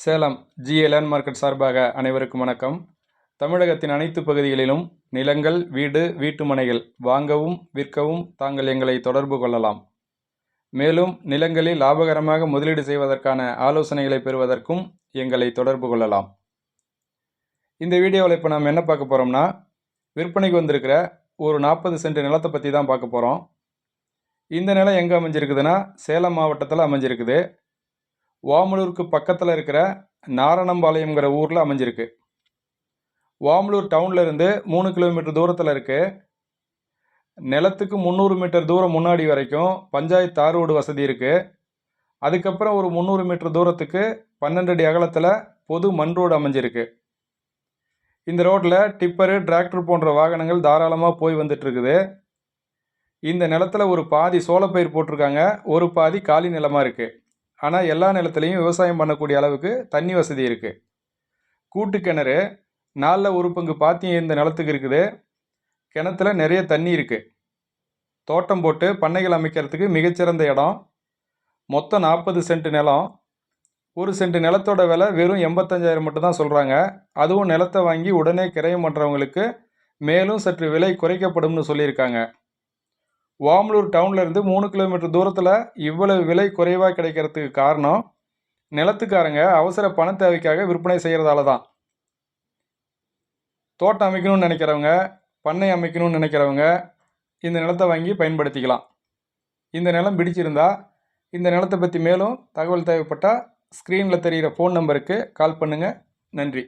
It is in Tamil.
சேலம் ஜிஏ லேண்ட் மார்க்கெட் சார்பாக அனைவருக்கும் வணக்கம். தமிழகத்தின் அனைத்து பகுதிகளிலும் நிலங்கள் வீடு வீட்டு மனைகள் வாங்கவும் விற்கவும் தாங்கள் எங்களை தொடர்பு கொள்ளலாம். மேலும் நிலங்களில் லாபகரமாக முதலீடு செய்வதற்கான ஆலோசனைகளை பெறுவதற்கும் எங்களை தொடர்பு கொள்ளலாம். இந்த வீடியோவில் இப்போ நம்ம என்ன பார்க்க போகிறோம்னா விற்பனைக்கு வந்திருக்கிற ஒரு நாற்பது சென்ட் நிலத்தை பற்றி தான் பார்க்க போகிறோம் இந்த நிலம் எங்கே அமைஞ்சிருக்குதுன்னா சேலம் மாவட்டத்தில் அமைஞ்சிருக்குது. ஓமலூருக்கு பக்கத்தில் இருக்கிற நாரணம்பாளையம்ங்கிற ஊரில் அமைஞ்சிருக்கு. ஓமலூர் டவுன்ல இருந்து மூணு கிலோமீட்டர் தூரத்தில் இருக்குது நிலத்துக்கு முந்நூறு மீட்டர் தூரம் முன்னாடி வரைக்கும் பஞ்சாயத்து தார் ரோடு வசதி இருக்குது அதுக்கப்புறம் ஒரு முந்நூறு மீட்டர் தூரத்துக்கு பன்னெண்டு அடி அகலத்தில் பொது மண் ரோடு அமைஞ்சிருக்கு. இந்த ரோட்டில் டிப்பரு டிராக்டர் போன்ற வாகனங்கள் தாராளமாக போய் வந்துட்டுருக்குது இந்த நிலத்துல ஒரு பாதி சோளப்பயிர் போட்டிருக்காங்க. ஒரு பாதி காலி நிலமாக இருக்குது ஆனால் எல்லா நிலத்துலையும் விவசாயம் பண்ணக்கூடிய அளவுக்கு தண்ணி வசதி இருக்குது கூட்டு கிணறு நாலில் ஒரு பங்கு பாத்தியம் இந்த நிலத்துக்கு இருக்குது. கிணத்துல நிறைய தண்ணி இருக்குது தோட்டம் போட்டு பண்ணைகள் அமைக்கிறதுக்கு மிகச்சிறந்த இடம். மொத்தம் நாற்பது சென்ட் நிலம். ஒரு சென்ட் நிலத்தோட விலை வெறும் எண்பத்தஞ்சாயிரம் மட்டும் தான் சொல்கிறாங்க அதுவும் நிலத்தை வாங்கி உடனே கிரயம் பண்ணுறவங்களுக்கு மேலும் சற்று விலை குறைக்கப்படும்னு சொல்லியிருக்காங்க. ஓமலூர் டவுன்லேருந்து மூணு கிலோமீட்டர் தூரத்தில் இவ்வளவு விலை குறைவாக கிடைக்கிறதுக்கு காரணம் நிலத்துக்காரங்க அவசர பண தேவைக்காக விற்பனை செய்கிறதால தான் தோட்டம் அமைக்கணும்னு நினைக்கிறவங்க பண்ணை அமைக்கணும்னு நினைக்கிறவங்க இந்த நிலத்தை வாங்கி பயன்படுத்திக்கலாம். இந்த நிலம் பிடிச்சிருந்தா இந்த நிலத்தை பற்றி மேலும் தகவல் தேவைப்பட்டால் ஸ்க்ரீனில் தெரிகிற ஃபோன் நம்பருக்கு கால் பண்ணுங்கள் நன்றி.